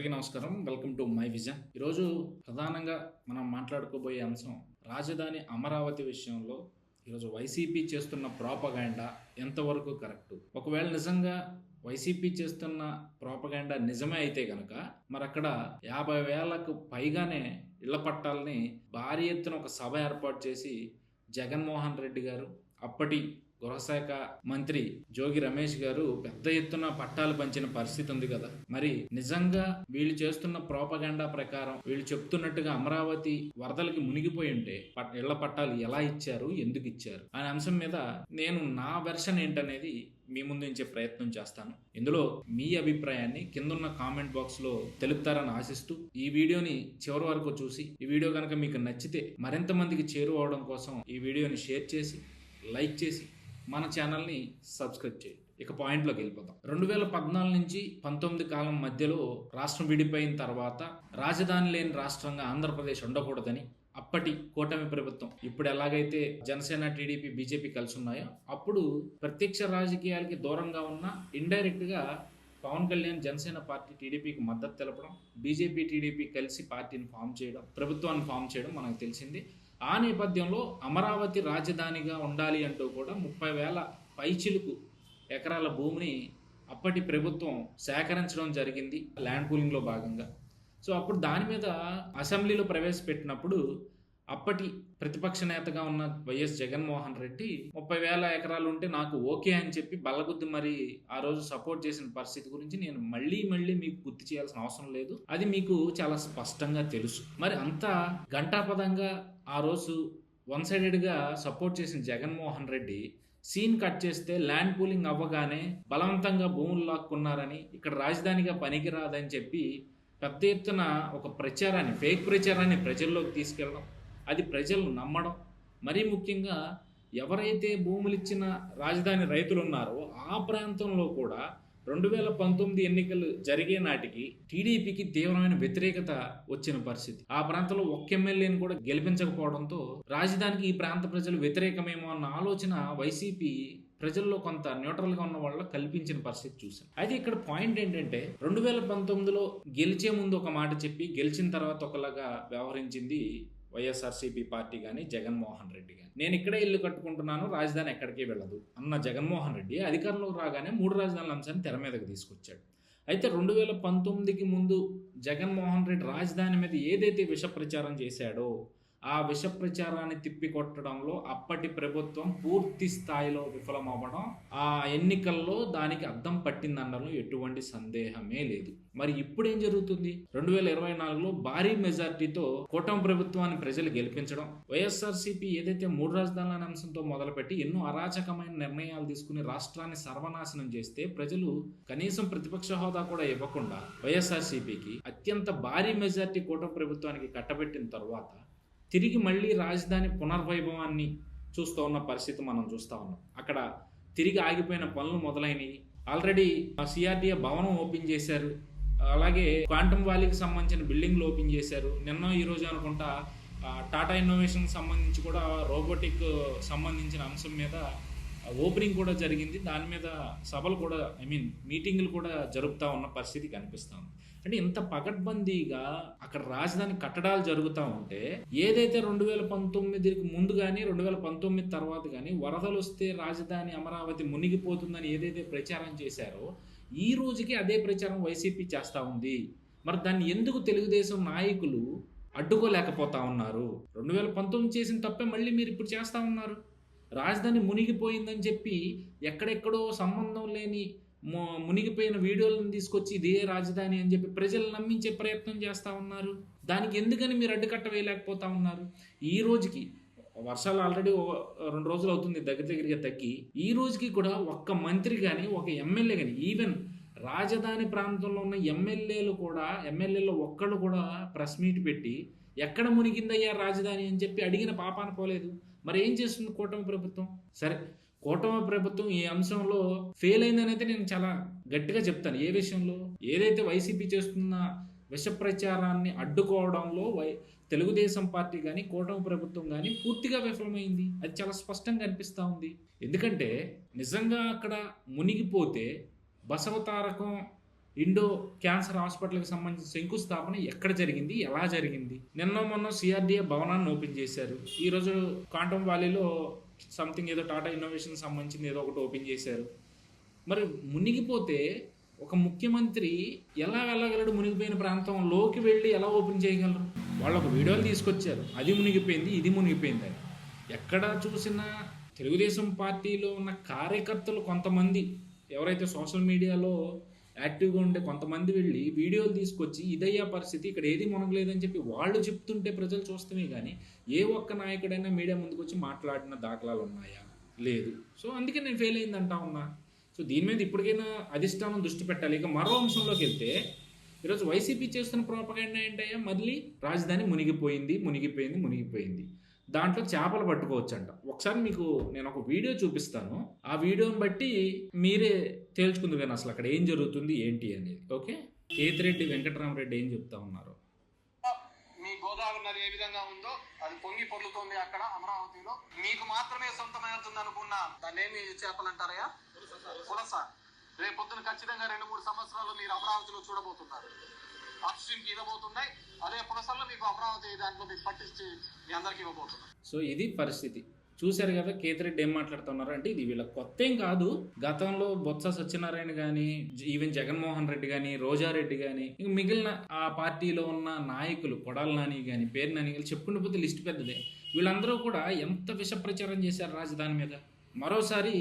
అందరికీ నమస్కారం. Welcome to my vision. ఈరోజు ప్రధానంగా మనం మాట్లాడుకోబోయే అంశం రాజధాని అమరావతి విషయంలో ఈరోజు వైసీపీ చేస్తున్న ప్రాపగాండా ఎంతవరకు కరెక్ట్? ఒకవేళ నిజంగా వైసీపీ చేస్తున్న ప్రాపగాండా నిజమే అయితే కనుక మరి అక్కడ యాభై వేలకు పైగానే ఇళ్ళ పట్టాలని భారీ ఎత్తున ఒక సభ ఏర్పాటు చేసి జగన్మోహన్ రెడ్డి గారు అప్పటి గృహశాఖ మంత్రి జోగి రమేష్ గారు పెద్ద ఎత్తున పట్టాలు పంచిన పరిస్థితి ఉంది కదా. మరి నిజంగా వీళ్ళు చేస్తున్న ప్రోపగండా ప్రకారం వీళ్ళు చెప్తున్నట్టుగా అమరావతి వరదలకి మునిగిపోయి ఉంటే ఇళ్ళ పట్టాలు ఎలా ఇచ్చారు ఎందుకు ఇచ్చారు అనే అంశం మీద నేను నా వెర్షన్ ఏంటనేది మీ ముందుంచే ప్రయత్నం చేస్తాను. ఇందులో మీ అభిప్రాయాన్ని కిందున్న కామెంట్ బాక్స్లో తెలుపుతారని ఆశిస్తూ ఈ వీడియోని చివరి వరకు చూసి ఈ వీడియో కనుక మీకు నచ్చితే మరింత మందికి చేరువవడం కోసం ఈ వీడియోని షేర్ చేసి లైక్ చేసి మన ఛానల్ని సబ్స్క్రైబ్ చేయండి. ఇక పాయింట్లోకి వెళ్ళిపోతాం రెండు వేల పద్నాలుగు నుంచి పంతొమ్మిది కాలం మధ్యలో రాష్ట్రం విడిపోయిన తర్వాత రాజధాని లేని రాష్ట్రంగా ఆంధ్రప్రదేశ్ ఉండకూడదని అప్పటి కూటమి ప్రభుత్వం ఇప్పుడు ఎలాగైతే జనసేన టీడీపీ బీజేపీ కలిసి ఉన్నాయో అప్పుడు ప్రత్యక్ష రాజకీయాలకి దూరంగా ఉన్న ఇండైరెక్ట్గా పవన్ కళ్యాణ్ జనసేన పార్టీ టీడీపీకి మద్దతు తెలపడం బీజేపీ టీడీపీ కలిసి పార్టీని ఫామ్ చేయడం ప్రభుత్వాన్ని ఫామ్ చేయడం మనకు తెలిసింది. ఆ నేపథ్యంలో అమరావతి రాజధానిగా ఉండాలి అంటూ కూడా ముప్పై వేల పైచిలుకు ఎకరాల భూమిని అప్పటి ప్రభుత్వం సేకరించడం జరిగింది ల్యాండ్ పూలింగ్లో భాగంగా. సో అప్పుడు దాని మీద అసెంబ్లీలో ప్రవేశపెట్టినప్పుడు అప్పటి ప్రతిపక్ష నేతగా ఉన్న వైఎస్ జగన్మోహన్ రెడ్డి ముప్పై వేల ఎకరాలు ఉంటే నాకు ఓకే అని చెప్పి బల్లగుద్ది మరి ఆ రోజు సపోర్ట్ చేసిన పరిస్థితి గురించి నేను మళ్ళీ మళ్ళీ మీకు గుర్తు చేయాల్సిన అవసరం లేదు. అది మీకు చాలా స్పష్టంగా తెలుసు. మరి అంత ఘంటాపదంగా ఆ రోజు వన్ సైడెడ్గా సపోర్ట్ చేసిన జగన్మోహన్ రెడ్డి సీన్ కట్ చేస్తే ల్యాండ్ పూలింగ్ అవ్వగానే బలవంతంగా భూములు లాక్కున్నారని ఇక్కడ రాజధానిగా పనికిరాదని చెప్పి పెద్ద ఎత్తున ఒక ప్రచారాన్ని ఫేక్ ప్రచారాన్ని ప్రజల్లోకి తీసుకెళ్ళడం అది ప్రజలు నమ్మడం. మరీ ముఖ్యంగా ఎవరైతే భూములు ఇచ్చిన రాజధాని రైతులు ఉన్నారో ఆ ప్రాంతంలో కూడా రెండు వేల పంతొమ్మిది ఎన్నికలు జరిగే నాటికి టీడీపీకి తీవ్రమైన వ్యతిరేకత వచ్చిన పరిస్థితి. ఆ ప్రాంతంలో ఒక్క ఎమ్మెల్యేని కూడా గెలిపించకపోవడంతో రాజధానికి ఈ ప్రాంత ప్రజలు వ్యతిరేకమేమో అన్న ఆలోచన వైసీపీ ప్రజల్లో కొంత న్యూట్రల్గా ఉన్న వాళ్ళ కల్పించిన పరిస్థితి చూసాం అయితే ఇక్కడ పాయింట్ ఏంటంటే రెండు వేల పంతొమ్మిదిలో గెలిచే ముందు ఒక మాట చెప్పి గెలిచిన తర్వాత ఒకలాగా వ్యవహరించింది వైఎస్ఆర్సీపీ పార్టీ కానీ జగన్మోహన్ రెడ్డి కానీ నేను ఇక్కడే ఇల్లు కట్టుకుంటున్నాను రాజధాని ఎక్కడికి వెళ్ళదు అన్న జగన్మోహన్ రెడ్డి అధికారంలోకి రాగానే మూడు రాజధానుల అంశాన్ని తెర మీదకి తీసుకొచ్చాడు. అయితే రెండు వేల పంతొమ్మిదికి ముందు జగన్మోహన్ రెడ్డి రాజధాని మీద ఏదైతే విష ప్రచారం చేశాడో ఆ విష ప్రచారాన్ని తిప్పికొట్టడంలో అప్పటి ప్రభుత్వం పూర్తి స్థాయిలో విఫలమవ్వడం ఆ ఎన్నికల్లో దానికి అద్దం పట్టిందనడంలో ఎటువంటి సందేహమే లేదు. మరి ఇప్పుడు ఏం జరుగుతుంది? రెండు వేల ఇరవై నాలుగులో భారీ మెజార్టీతో కూటమి ప్రభుత్వాన్ని ప్రజలు గెలిపించడం వైఎస్ఆర్సీపీ ఏదైతే మూడు రాజధానుల అంశంతో మొదలుపెట్టి ఎన్నో అరాచకమైన నిర్ణయాలు తీసుకుని రాష్ట్రాన్ని సర్వనాశనం చేస్తే ప్రజలు కనీసం ప్రతిపక్ష హోదా కూడా ఇవ్వకుండా వైఎస్ఆర్సీపీకి అత్యంత భారీ మెజార్టీ కూటమి ప్రభుత్వానికి కట్టబెట్టిన తర్వాత తిరిగి మళ్ళీ రాజధాని పునర్వైభవాన్ని చూస్తూ ఉన్న పరిస్థితి మనం చూస్తూ ఉన్నాం. అక్కడ తిరిగి ఆగిపోయిన పనులు మొదలైనవి. ఆల్రెడీ సిఆర్డీఏ భవనం ఓపెన్ చేశారు. అలాగే క్వాంటమ్ వ్యాలీకి సంబంధించిన బిల్డింగ్లు ఓపెన్ చేశారు. నిన్న ఈ రోజు అనుకుంటా టాటా ఇన్నోవేషన్కి సంబంధించి కూడా రోబోటిక్ సంబంధించిన అంశం మీద ఓపెనింగ్ కూడా జరిగింది. దాని మీద సభలు కూడా ఐ మీన్ మీటింగ్లు కూడా జరుగుతూ ఉన్న పరిస్థితి కనిపిస్తుంది అంటే ఇంత పకడ్బందీగా అక్కడ రాజధాని కట్టడాలు జరుగుతూ ఉంటే ఏదైతే రెండు వేల పంతొమ్మిదికి ముందు కానీ రెండు వేల పంతొమ్మిది తర్వాత కానీ వరదలు వస్తే రాజధాని అమరావతి మునిగిపోతుందని ఏదైతే ప్రచారం చేశారో ఈ రోజుకి అదే ప్రచారం వైసీపీ చేస్తూ ఉంది. మరి దాన్ని ఎందుకు తెలుగుదేశం నాయకులు అడ్డుకోలేకపోతా ఉన్నారు? రెండు వేల పంతొమ్మిది చేసిన తప్పే మళ్ళీ మీరు ఇప్పుడు చేస్తా ఉన్నారు. రాజధాని మునిగిపోయిందని చెప్పి ఎక్కడెక్కడో సంబంధం లేని ము- మునిగిపోయిన వీడియోలను తీసుకొచ్చి ఇదే రాజధాని అని చెప్పి ప్రజలు నమ్మించే ప్రయత్నం చేస్తా ఉన్నారు. దానికి ఎందుకని మీరు అడ్డుకట్ట వేయలేకపోతా ఉన్నారు? ఈ రోజుకి వర్షాలు ఆల్రెడీ రెండు రోజులు అవుతుంది దగ్గర దగ్గరగా తగ్గి. ఈ రోజుకి కూడా ఒక్క మంత్రి కానీ ఒక ఎమ్మెల్యే కానీ ఈవెన్ రాజధాని ప్రాంతంలో ఉన్న ఎమ్మెల్యేలు కూడా ఎమ్మెల్యేలు ఒక్కళ్ళు కూడా ప్రెస్ మీట్ పెట్టి ఎక్కడ మునిగిందయ్యా రాజధాని అని చెప్పి అడిగిన పాపాన పోలేదు. మరి ఏం చేస్తుంది కూటమి ప్రభుత్వం? సరే కూటమి ప్రభుత్వం ఈ అంశంలో ఫెయిల్ అయిందనైతే నేను చాలా గట్టిగా చెప్తాను. ఏ విషయంలో? ఏదైతే వైసీపీ చేస్తున్న విష ప్రచారాన్ని అడ్డుకోవడంలో వై తెలుగుదేశం పార్టీ కానీ కూటమి ప్రభుత్వం కానీ పూర్తిగా విఫలమైంది. అది చాలా స్పష్టంగా అనిపిస్తూ ఉంది. ఎందుకంటే నిజంగా అక్కడ మునిగిపోతే బసవతారకం ఇండో క్యాన్సర్ హాస్పిటల్కి సంబంధించిన శంకుస్థాపన ఎక్కడ జరిగింది? ఎలా జరిగింది? నిన్న మొన్న సిఆర్డిఏ భవనాన్ని ఓపెన్ చేశారు. ఈరోజు కాంటం వ్యాలీలో సంథింగ్ ఏదో టాటా ఇన్నోవేషన్ సంబంధించింది ఏదో ఒకటి ఓపెన్ చేశారు. మరి మునిగిపోతే ఒక ముఖ్యమంత్రి ఎలా వెళ్ళగలడు మునిగిపోయిన ప్రాంతంలోకి వెళ్ళి ఎలా ఓపెన్ చేయగలరు? వాళ్ళు ఒక వీడియోలు తీసుకొచ్చారు. అది మునిగిపోయింది ఇది మునిగిపోయింది అని. ఎక్కడ చూసినా తెలుగుదేశం పార్టీలో ఉన్న కార్యకర్తలు కొంతమంది. ఎవరైతే సోషల్ మీడియాలో యాక్టివ్గా ఉండే కొంతమంది వెళ్ళి వీడియోలు తీసుకొచ్చి ఇదయ్యా పరిస్థితి ఇక్కడ ఏది మునగలేదని చెప్పి వాళ్ళు చెప్తుంటే ప్రజలు చూస్తమే కానీ ఏ ఒక్క నాయకుడైనా మీడియా ముందుకు వచ్చి మాట్లాడిన దాఖలాలు ఉన్నాయా? లేదు. సో అందుకే నేను ఫెయిల్ అయిందంటా ఉన్నా. సో దీని మీద ఇప్పటికైనా అధిష్టానం దృష్టి పెట్టాలి. ఇక మరో అంశంలోకి వెళ్తే ఈరోజు వైసీపీ చేస్తున్న ప్రోపగండా ఏంటయ్యా? మళ్ళీ రాజధాని మునిగిపోయింది మునిగిపోయింది మునిగిపోయింది. దాంట్లో చేపలు పట్టుకోవచ్చు అంట ఒకసారి మీకు నేను ఒక వీడియో చూపిస్తాను. ఆ వీడియోని బట్టి మీరే తేల్చుకుందరు కానీ అసలు అక్కడ ఏం జరుగుతుంది ఏంటి అనేది ఓకే? కేతిరెడ్డి వెంకటరామరెడ్డి ఏం చెప్తా ఉన్నారు? మీ గోదావరి నది ఏ విధంగా ఉందో అది పొంగి పొర్లుతోంది అక్కడ అమరావతిలో. మీకు మాత్రమే సొంతమవుతుంది అనుకున్న దాన్ని ఏమి చేపలంటారయ్యా? పులస. రేపు పొద్దున ఖచ్చితంగా రెండు మూడు సంవత్సరాలు మీరు అమరావతిలో చూడబోతున్నారు. అప్స్ట్రీమ్ ఇవ్వబోతున్నాయి. అదే పులసల్లో మీకు అమరావతి దాంట్లో మీకు పట్టించి మీ అందరికి ఇవ్వబోతున్నారు. సో ఇది పరిస్థితి. చూశారు కదా కేతిరెడ్డి ఏం మాట్లాడుతున్నారు అంటే ఇది వీళ్ళ కొత్త ఏం కాదు. గతంలో బొత్స సత్యనారాయణ కానీ ఈవెన్ జగన్మోహన్ రెడ్డి కానీ రోజారెడ్డి కానీ ఇంక మిగిలిన ఆ పార్టీలో ఉన్న నాయకులు కొడాల నాని కానీ పేరు నాని కానీ చెప్పుకుంటే పోతే లిస్ట్ పెద్దదే. వీళ్ళందరూ కూడా ఎంత విష ప్రచారం చేశారు రాజధాని మీద? మరోసారి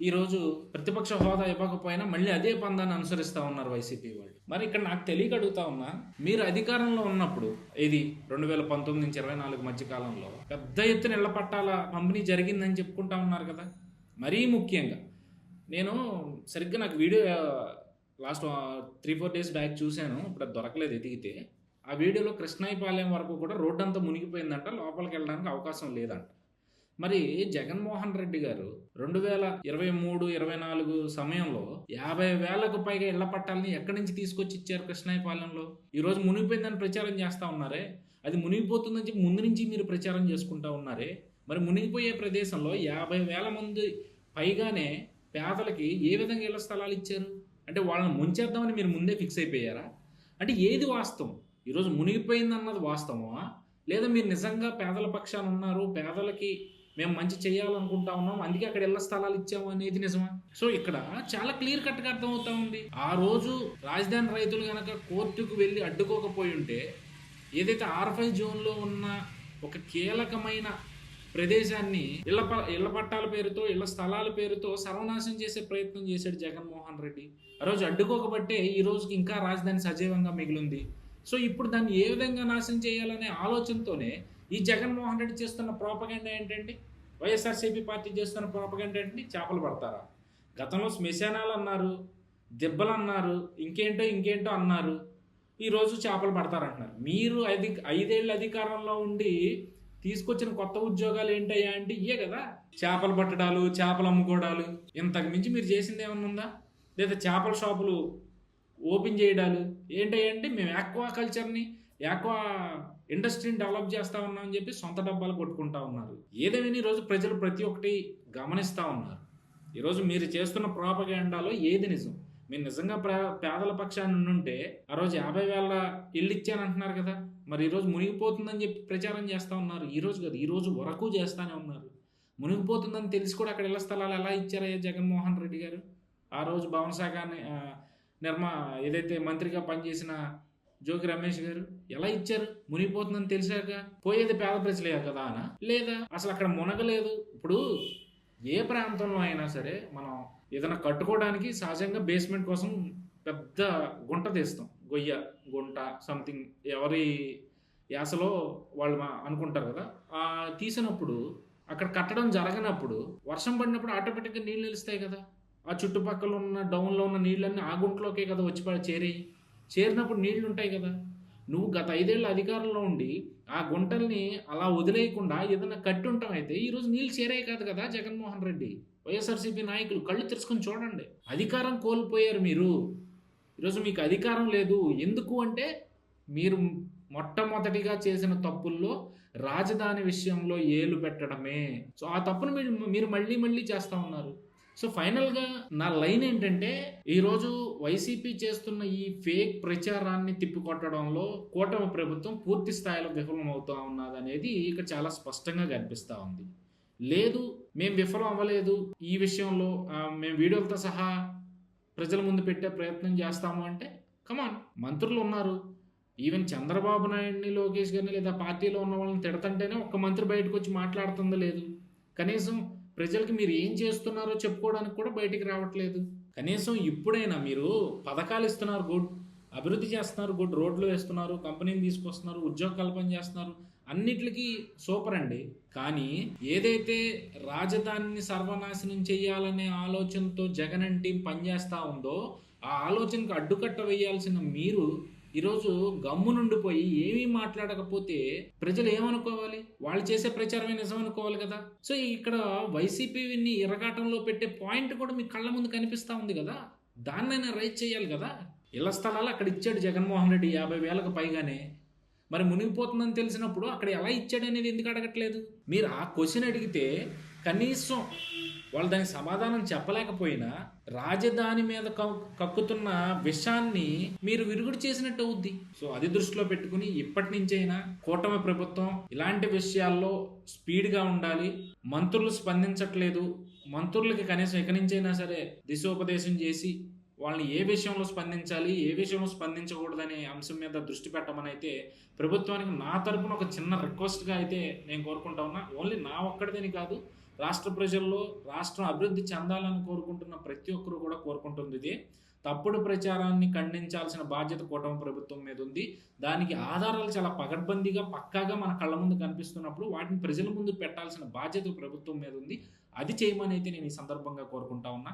ఈరోజు ప్రతిపక్ష హోదా ఇవ్వకపోయినా మళ్ళీ అదే పందాన్ని అనుసరిస్తూ ఉన్నారు వైసీపీ వాళ్ళు. మరి ఇక్కడ నాకు తెలియక అడుగుతా ఉన్నా మీరు అధికారంలో ఉన్నప్పుడు ఇది రెండు వేల పంతొమ్మిది నుంచి ఇరవై నాలుగు మధ్య కాలంలో పెద్ద ఎత్తున ఇళ్ళ పట్టాల పంపిణీ జరిగిందని చెప్పుకుంటా ఉన్నారు కదా? మరీ ముఖ్యంగా నేను సరిగ్గా నాకు video last three four days back చూశాను ఇప్పుడు అది దొరకలేదు ఎదిగితే ఆ వీడియోలో కృష్ణాయిపాలెం వరకు కూడా రోడ్డు అంతా మునిగిపోయిందంట లోపలికి వెళ్ళడానికి అవకాశం లేదంట. మరి జగన్మోహన్ రెడ్డి గారు రెండు వేల ఇరవై మూడు ఇరవై నాలుగు సమయంలో యాభై వేలకు పైగా ఇళ్ళ పట్టాలని ఎక్కడి నుంచి తీసుకొచ్చి ఇచ్చారు కృష్ణాయపాలెంలో? ఈరోజు మునిగిపోయిందని ప్రచారం చేస్తూ ఉన్నారే. అది మునిగిపోతుందని చెప్పి ముందు నుంచి మీరు ప్రచారం చేసుకుంటా ఉన్నారే. మరి మునిగిపోయే ప్రదేశంలో యాభై వేల మంది పైగానే పేదలకి ఏ విధంగా ఇళ్ళ స్థలాలు ఇచ్చారు? అంటే వాళ్ళని ముంచేద్దామని మీరు ముందే ఫిక్స్ అయిపోయారా? అంటే ఏది వాస్తవం? ఈరోజు మునిగిపోయింది అన్నది వాస్తవమా? లేదా మీరు నిజంగా పేదల పక్షాన ఉన్నారు? పేదలకి మేము మంచి చేయాలనుకుంటా ఉన్నాం అందుకే అక్కడ ఇళ్ళ స్థలాలు ఇచ్చాము అనేది నిజమా? సో ఇక్కడ చాలా క్లియర్ కట్గా అర్థమవుతా ఉంది. ఆ రోజు రాజధాని రైతులు కనుక కోర్టుకు వెళ్ళి అడ్డుకోకపోయి ఉంటే ఏదైతే ఆర్ఫై జోన్లో ఉన్న ఒక కీలకమైన ప్రదేశాన్ని ఇళ్ళ ప ఇళ్ళ పట్టాల పేరుతో ఇళ్ళ స్థలాల పేరుతో సర్వనాశనం చేసే ప్రయత్నం చేశాడు జగన్మోహన్ రెడ్డి. ఆ రోజు అడ్డుకోకబట్టే ఈ రోజుకి ఇంకా రాజధాని సజీవంగా మిగిలింది. సో ఇప్పుడు దాన్ని ఏ విధంగా నాశనం చేయాలనే ఆలోచనతోనే ఈ జగన్మోహన్ రెడ్డి చేస్తున్న ప్రోపగండా ఏంటండి? వైఎస్ఆర్సీపీ పార్టీ చేస్తున్న ప్రోపగండా ఏంటి చేపలు పడతారా? గతంలో శ్మశానాలు అన్నారు దెబ్బలు అన్నారు ఇంకేంటో ఇంకేంటో అన్నారు. ఈరోజు చేపలు పడతారంటున్నారు. మీరు అధి ఐదేళ్ళ అధికారంలో ఉండి తీసుకొచ్చిన కొత్త ఉద్యోగాలు ఏంటయ్యా అంటే ఇయే కదా. చేపలు పట్టడాలు చేపలు అమ్ముకోవడాలు. ఇంతకు మించి మీరు చేసింది ఏమన్నా ఉందా? లేదా చేపల షాపులు ఓపెన్ చేయడాలు. ఏంటంటే మేము యాక్వా కల్చర్ని యాక్వా ఇండస్ట్రీని డెవలప్ చేస్తా ఉన్నామని చెప్పి సొంత డబ్బాలు కొట్టుకుంటా ఉన్నారు. ఏదేమైనా ఈరోజు ప్రజలు ప్రతి ఒక్కటి గమనిస్తూ ఉన్నారు. ఈరోజు మీరు చేస్తున్న ప్రాపగాండాలో ఏది నిజం? మీరు నిజంగా పేదల పక్షాన్ని ఉంటే ఆ రోజు యాభై వేల ఇల్లు ఇచ్చానంటున్నారు కదా. మరి ఈరోజు మునిగిపోతుందని చెప్పి ప్రచారం చేస్తూ ఉన్నారు. ఈరోజు కదా ఈరోజు వరకు చేస్తూనే ఉన్నారు. మునిగిపోతుందని తెలిసి కూడా అక్కడ ఇళ్ళ స్థలాలు ఎలా ఇచ్చారయ్యా జగన్మోహన్ రెడ్డి గారు? ఆ రోజు భవన శాఖ నిర్మా ఏదైతే మంత్రిగా పనిచేసిన జోగి రమేష్ గారు ఎలా ఇచ్చారు? మునిగిపోతుందని తెలిసాక పోయేది పేద ప్రజలే కదా అనా? లేదా అసలు అక్కడ మునగలేదు? ఇప్పుడు ఏ ప్రాంతంలో అయినా సరే మనం ఏదైనా కట్టుకోవడానికి సహజంగా బేస్మెంట్ కోసం పెద్ద గుంట తీస్తాం. గొయ్య గుంట సంథింగ్ ఎవరి యాసలో వాళ్ళు మా- అనుకుంటారు కదా. ఆ తీసినప్పుడు అక్కడ కట్టడం జరగనప్పుడు వర్షం పడినప్పుడు ఆటోమేటిక్గా నీళ్ళు నిలుస్తాయి కదా. ఆ చుట్టుపక్కల ఉన్న డౌన్లో ఉన్న నీళ్ళన్నీ ఆ గుంటలోకే కదా వచ్చి పడి చేరాయి. చేరినప్పుడు నీళ్ళు ఉంటాయి కదా. నువ్వు గత ఐదేళ్ళ అధికారంలో ఉండి ఆ గుంటల్ని అలా వదిలేయకుండా ఏదైనా కట్టి ఉంటాం అయితే ఈరోజు నీళ్ళు చేరే కాదు కదా జగన్మోహన్ రెడ్డి. వైఎస్ఆర్సీపీ నాయకులు కళ్ళు తెరుచుకొని చూడండి. అధికారం కోల్పోయారు మీరు. ఈరోజు మీకు అధికారం లేదు. ఎందుకు అంటే మీరు మొట్టమొదటిగా చేసిన తప్పుల్లో రాజధాని విషయంలో ఏలు పెట్టడమే. సో ఆ తప్పును మీరు మీరు మళ్ళీ మళ్ళీ చేస్తూ ఉన్నారు. సో ఫైనల్గా నా లైన్ ఏంటంటే ఈరోజు వైసీపీ చేస్తున్న ఈ ఫేక్ ప్రచారాన్ని తిప్పికొట్టడంలో కూటమి ప్రభుత్వం పూర్తి స్థాయిలో విఫలమవుతా ఉన్నదనేది ఇక్కడ చాలా స్పష్టంగా కనిపిస్తూ ఉంది. లేదు మేము విఫలం అవ్వలేదు ఈ విషయంలో మేము వీడియోలతో సహా ప్రజల ముందు పెట్టే ప్రయత్నం చేస్తాము అంటే కమాన్ మంత్రులు ఉన్నారు. ఈవెన్ చంద్రబాబు నాయుడిని లోకేష్ గారిని లేదా పార్టీలో ఉన్న వాళ్ళని తిడతంటేనే ఒక్క మంత్రి బయటకు వచ్చి మాట్లాడుతుందో లేదు. కనీసం ప్రజలకి మీరు ఏం చేస్తున్నారో చెప్పుకోవడానికి కూడా బయటికి రావట్లేదు. కనీసం ఇప్పుడైనా మీరు పథకాలు ఇస్తున్నారు గుడ్ అభివృద్ధి చేస్తున్నారు గుడ్ రోడ్లు వేస్తున్నారు కంపెనీని తీసుకొస్తున్నారు ఉద్యోగ కల్పన చేస్తున్నారు అన్నిటికీ సూపర్ అండి. కానీ ఏదైతే రాజధానిని సర్వనాశనం చేయాలనే ఆలోచనతో జగన్ అండ్ టీం పనిచేస్తూ ఉందో ఆ ఆలోచనకు అడ్డుకట్ట వేయాల్సిన మీరు ఈరోజు గమ్ము నుండిపోయి ఏమీ మాట్లాడకపోతే ప్రజలు ఏమనుకోవాలి? వాళ్ళు చేసే ప్రచారమే నిజం అనుకోవాలి కదా? సో ఇక్కడ వైసీపీని ఇరగాటంలో పెట్టే పాయింట్ కూడా మీ కళ్ళ ముందు కనిపిస్తూ ఉంది కదా? దాన్నైనా రైట్ చేయాలి కదా? ఇళ్ళ స్థలాలు అక్కడ ఇచ్చాడు జగన్మోహన్ రెడ్డి యాభై వేలకు పైగానే. మరి మునిగిపోతుందని తెలిసినప్పుడు అక్కడ ఎలా ఇచ్చాడనేది ఎందుకు అడగట్లేదు? మీరు ఆ క్వశ్చన్ అడిగితే కనీసం వాళ్ళు దానికి సమాధానం చెప్పలేకపోయినా రాజధాని మీద కక్కుతున్న విషాన్ని మీరు విరుగుడు చేసినట్టు అవుద్ది. సో అది దృష్టిలో పెట్టుకుని ఇప్పటి నుంచైనా కూటమి ప్రభుత్వం ఇలాంటి విషయాల్లో స్పీడ్గా ఉండాలి. మంత్రులు స్పందించట్లేదు. మంత్రులకి కనీసం ఇక నుంచైనా సరే దిశోపదేశం చేసి వాళ్ళని ఏ విషయంలో స్పందించాలి ఏ విషయంలో స్పందించకూడదనే అంశం మీద దృష్టి పెట్టమని అయితే ప్రభుత్వానికి నా తరపున ఒక చిన్న రిక్వెస్ట్గా అయితే నేను కోరుకుంటా ఉన్నా. ఓన్లీ నా ఒక్కడిదని కాదు రాష్ట్ర ప్రజల్లో రాష్ట్రం అభివృద్ధి చెందాలని కోరుకుంటున్న ప్రతి ఒక్కరూ కూడా కోరుకుంటుంది ఇది. తప్పుడు ప్రచారాన్ని ఖండించాల్సిన బాధ్యత కూటమి ప్రభుత్వం మీద ఉంది. దానికి ఆధారాలు చాలా పగడ్బందీగా పక్కాగా మన కళ్ళ ముందు కనిపిస్తున్నప్పుడు వాటిని ప్రజల ముందు పెట్టాల్సిన బాధ్యత ప్రభుత్వం మీద ఉంది. అది చేయమని అయితే నేను ఈ సందర్భంగా కోరుకుంటా ఉన్నా.